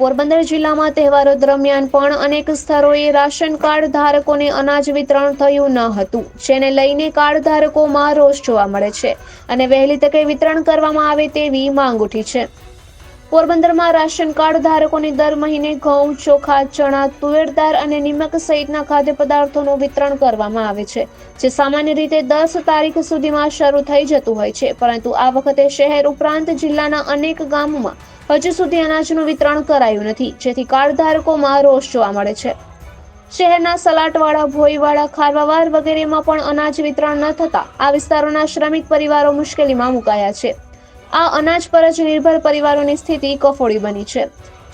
પોરબંદર જિલ્લામાં તહેવારો દરમિયાન પણ અનેક સ્થળોએ રાશન કાર્ડ ધારકોને અનાજ વિતરણ થયું ન હતું, જેને લઈને કાર્ડ ધારકોમાં રોષ જોવા મળે છે અને વહેલી તકે વિતરણ કરવામાં આવે તેવી માંગ ઉઠી છે. પોરબંદરમાં રાશન કાર્ડ ધારકોને દર મહિને ઘઉં, ચોખા, ચણા, તુવેર, દાળ અને નિમક સહિતના ખાદ્ય પદાર્થોનું વિતરણ કરવામાં આવે છે, જે સામાન્ય રીતે દસ તારીખ સુધીમાં શરૂ થઈ જતું હોય છે. પરંતુ આ વખતે શહેર ઉપરાંત જિલ્લાના અનેક ગામોમાં હજુ સુધી અનાજનું વિતરણ કરાયું નથી, જેથી કાર્ડ ધારકોમાં રોષ જોવા મળે છે. શહેરના સલાટવાડા ભોઈવાડા ખારવાવાર વગેરેમાં પણ અનાજ વિતરણ ન થતા આ વિસ્તારોના શ્રમિક પરિવારો મુશ્કેલીમાં મુકાયા છે. આ અનાજ પર જ નિર્ભર પરિવારોની સ્થિતિ કફોડી બની છે.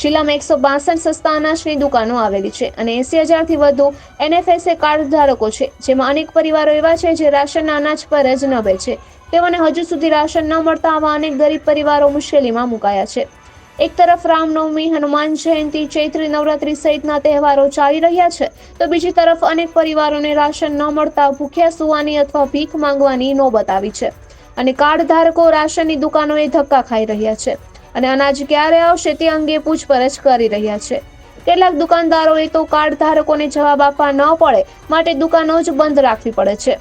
જિલ્લામાં એકસો બાસઠ સસ્તા અનાજની દુકાનો આવેલી છે અને એસી હજારથી વધુ એનએફએસએ કાર્ડ ધારકો છે. જેમાં અનેક પરિવારો એવા છે જે રાશનના અનાજ પર જ નભે છે. તેઓને હજુ સુધી રાશન ન મળતા આવા અનેક ગરીબ પરિવારો મુશ્કેલીમાં મુકાયા છે. એક તરફ રામનવમી, હનુમાન જયંતિ, ચૈત્રી નવરાત્રી સહિતના તહેવારો ચાલી રહ્યા છે, તો બીજી તરફ અનેક પરિવારોને રાશન ન મળતા ભૂખ્યા સુવાની અથવા ભીખ માંગવાની નોબત આવી છે. અને કાર્ડ ધારકો રાશનની દુકાનોએ ધક્કા ખાઈ રહ્યા છે. અને અનાજ ક્યારે આવશે તે અંગે પૂછપરછ કરી રહ્યા છે. કેટલાક દુકાનદારોએ તો કાર્ડ ધારકોને જવાબ આપવા ન પડે માટે દુકાનો જ બંધ રાખવી પડે છે.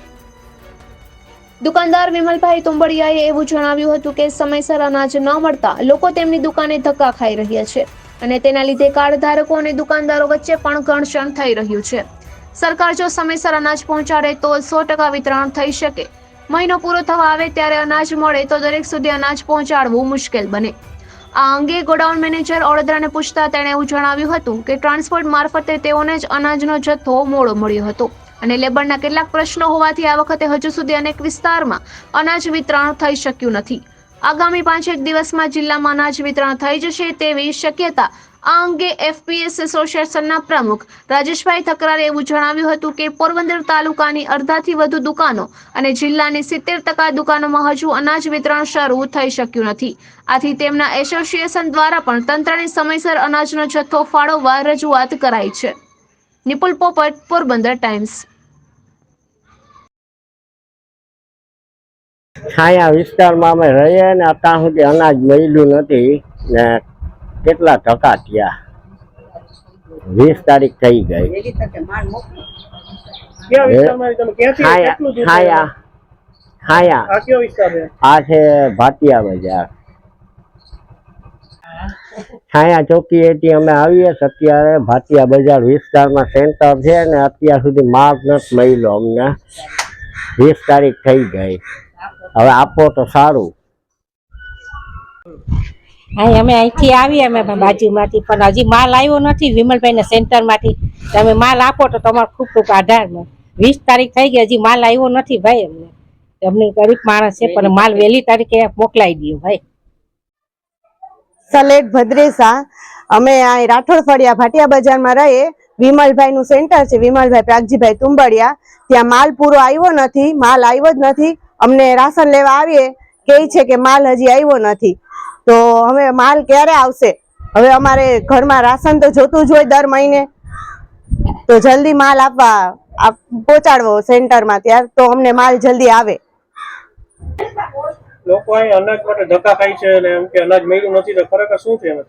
દુકાનદાર વિમલભાઈ તુંબડિયાએ એવું જણાવ્યું હતું કે સમયસર અનાજ ન મળતા લોકો તેમની દુકાને ધક્કા ખાઈ રહ્યા છે અને તેના લીધે કાર્ડ ધારકો અને દુકાનદારો વચ્ચે પણ ઘર્ષણ થઈ રહ્યું છે. સરકાર જો સમયસર અનાજ પહોંચાડે તો સો ટકા વિતરણ થઈ શકે મહિનો પૂરો થવા આવે ત્યારે અનાજ મળે તો દરેક સુધી અનાજ પહોંચાડવું મુશ્કેલ બને. આ અંગે ગોડાઉન મેનેજર ઓડોદરાને પૂછતા તેણે એવું જણાવ્યું હતું કે ટ્રાન્સપોર્ટ મારફતે તેઓને જ અનાજનો જથ્થો મોડો મળ્યો હતો અને લેબરના કેટલાક પ્રશ્નો હોવાથી આ વખતે હજુ સુધી અનેક વિસ્તારમાં અનાજ વિતરણ થઈ શક્યું નથી. આગામી પાંચેક દિવસમાં જિલ્લામાં અનાજ વિતરણ થઈ જશે તેવી શક્યતા આ અંગે એફપીએસ એસોસિએશનના પ્રમુખ રાજેશભાઈ થકરારે એવું જણાવ્યું હતું કે પોરબંદર તાલુકાની અડધાથી વધુ દુકાનો અને જિલ્લાની સિત્તેર ટકા દુકાનોમાં હજુ અનાજ વિતરણ શરૂ થઈ શક્યું નથી. આથી તેમના એસોસિએશન દ્વારા પણ તંત્રને સમયસર અનાજનો જથ્થો ફાળવવા રજૂઆત કરાઈ છે. નિપુલ પોપટ, પોરબંદર ટાઈમ્સ. છાયા વિસ્તારમાં અમે રહીએ ને અત્યાર સુધી અનાજ મળ્યું નથી ને કેટલા ટકા થયા. વીસ તારીખ થઈ ગઈ. છાયા છાયા આ છે? આ ભાટિયા બજાર. છાયા ચોકી હતી અમે આવીએ છીએ અત્યારે ભાટિયા બજાર વિસ્તારમાં સેન્ટર છે ને અત્યાર સુધી માર્ગ નથી મળ્યો અમને. વીસ તારીખ થઈ ગઈ. હવે આપો તો સારું. અહીં અમે અહીંથી આવીએ અમે બાજુમાંથી પણ હજી માલ આવ્યો નથી વિમલભાઈના સેન્ટરમાંથી. તમે માલ આપો તો તમારો ખૂબ ખૂબ આધાર વીસ તારીખ થઈ ગઈ હજી માલ આવ્યો નથી ભાઈ અમને. અમને ગરીબ માણસ છે પણ માલ વહેલી તારીખે મોકલાઈ દો ભાઈ. સલેટ ભદ્રેસા અમે આ રાઠોડ ફળિયા ભાટિયા બજારમાં રહીએ. વિમલભાઈ નું સેન્ટર છે વિમલભાઈ પ્રાગજીભાઈ તુંબડિયા. ત્યાં માલ પૂરો આવ્યો નથી માલ આવ્યો જ નથી. અમને રાશન લેવા આવીએ કે છે કે માલ હજી આવ્યો નથી. તો હવે માલ ક્યારે આવશે? હવે અમારે ઘરમાં રાશન તો જોતું જ હોય દર મહિને. તો જલ્દી માલ આપવા, આપ- પહોંચાડવો સેન્ટરમાં ત્યાર તો અમને માલ જલ્દી આવે. લોકો અનાજ માટે ધક્કા ખાય છે અને એમ કે અનાજ મળ્યું નથી તો ખરેખર શું છે એમાં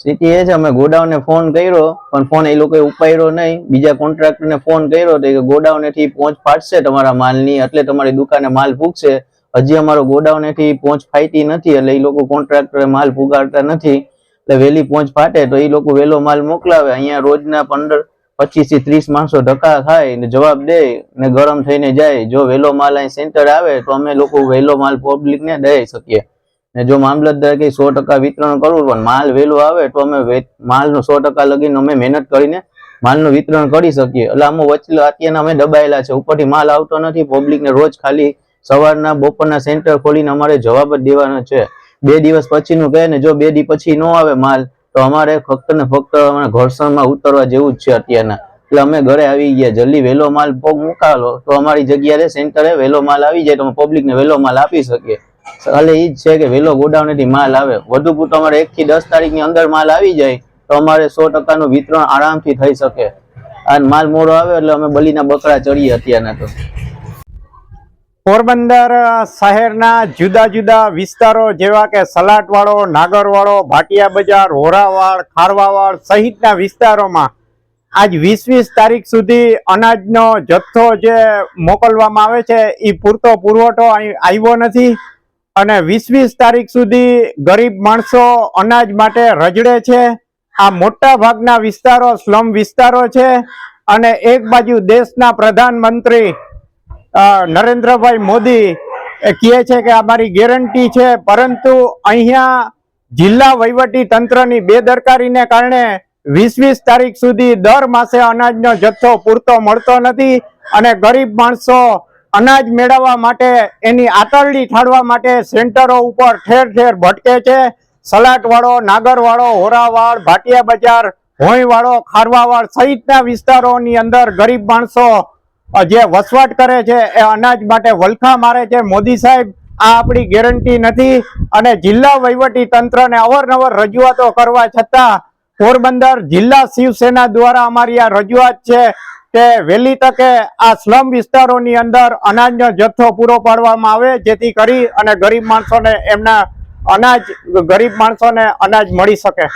સ્થિતિ એ છે, અમે ગોડાઉન ને ફોન કર્યો, પણ ફોન એ લોકોએ ઉપાડ્યો નહીં. બીજા કોન્ટ્રાક્ટર ને ફોન કર્યો તો કે ગોડાઉનથી પહોંચ ફાટશે તમારા માલની, એટલે તમારી દુકાને માલ ફૂગશે. હજી અમારો ગોડાઉનથી પહોંચ ફાટી નથી, એટલે એ લોકો કોન્ટ્રાક્ટરે માલ ફુગાડતા નથી. એટલે વહેલી પહોંચ ફાટે તો એ લોકો વહેલો માલ મોકલાવે. અહીંયા રોજના પંદર પચીસથી ત્રીસ માણસો ધક્કા ખાય ને જવાબ દે ને ગરમ થઈને જાય. જો વહેલો માલ અહીં સેન્ટર આવે તો અમે લોકો વહેલો માલ પબ્લિક ને દઈ શકીએ. ને જો મામલતદાર કે સો ટકા વિતરણ કરવું પણ માલ વહેલો આવે તો અમે માલનું સો ટકા લગીને અમે મહેનત કરીને માલનું વિતરણ કરી શકીએ. એટલે આમાં વચલો અત્યારના અમે દબાયેલા છે. ઉપરથી માલ આવતો નથી, પબ્લિકને રોજ ખાલી સવારના, બપોરના સેન્ટર ખોલીને અમારે જવાબ જ દેવાનો છે. બે દિવસ પછીનું કહે ને જો બે દી પછી ન આવે માલ, તો અમારે ફક્ત ને ફક્ત અમારે ઘર્ષણમાં ઉતરવા જેવું જ છે અત્યારના. એટલે અમે ઘરે આવી ગયા. જલ્દી વહેલો માલ મુકાલો. તો અમારી જગ્યાએ સેન્ટરે વહેલો માલ આવી જાય, તો અમે પબ્લિક ને વહેલો માલ આપી શકીએ. એટલે ઈ જ છે કે વહેલો ગોડાઉનથી માલ આવે. વધુ પૂરતો અમારે એક થી દસ તારીખની અંદર માલ આવી જાય, તો અમારે સો ટકાનું વિતરણ આરામથી થઈ શકે. અને માલ મોડો આવે એટલે અમે બલીના બકરા ચડીએ અત્યારના તો. પોરબંદર શહેરના જુદા જુદા વિસ્તારો જેવા કે સલાટવાળો, નાગરવાળો, ભાટિયા બજાર હોરાવાડ ખારવાવાડ સહિતના વિસ્તારોમાં આજ વીસ વીસ તારીખ સુધી અનાજનો જથ્થો જે મોકલવામાં આવે છે એ પૂરતો પુરવઠો આવ્યો નથી. અને વીસ વીસ તારીખ સુધી ગરીબ માણસો અનાજ માટે રજડે છે. આ મોટા ભાગના વિસ્તારો સ્લમ વિસ્તારો છે અને એક બાજુ દેશના પ્રધાનમંત્રી નરેન્દ્રભાઈ મોદી કહે છે કે અમારી ગેરંટી છે, પરંતુ અહીંયા જિલ્લા વહીવટી તંત્રની બેદરકારીને કારણે વીસ વીસ તારીખ સુધી દર માસે અનાજનો જથ્થો પૂરતો મળતો નથી અને ગરીબ માણસો અનાજ મેળવવા માટે, એની આતરડી ઠાળવા માટે સેન્ટરો ઉપર ઠેર ઠેર ભટકે છે. સલાટવાળો, નાગરવાળો, હોરાવાળ, ભાટિયા બજાર, હોયવાળો, ખારવાવાળ સહિતના વિસ્તારોની અંદર ગરીબ માણસો જે વસવાટ કરે છે, એ અનાજ માટે વલખા મારે છે. મોદી સાહેબ, આ આપણી ગેરંટી નથી અને જિલ્લા વહીવટી તંત્રને અવારનવાર રજૂઆતો કરવા છતાં પોરબંદર જિલ્લા શિવસેના દ્વારા અમારી આ રજૂઆત છે. કે વહેલી તકે આ સ્લમ વિસ્તારોની અંદર અનાજનો જથ્થો પૂરો પાડવામાં આવે, જેથી કરી અને ગરીબ માણસોને એમના અનાજ, ગરીબ માણસોને અનાજ મળી શકે.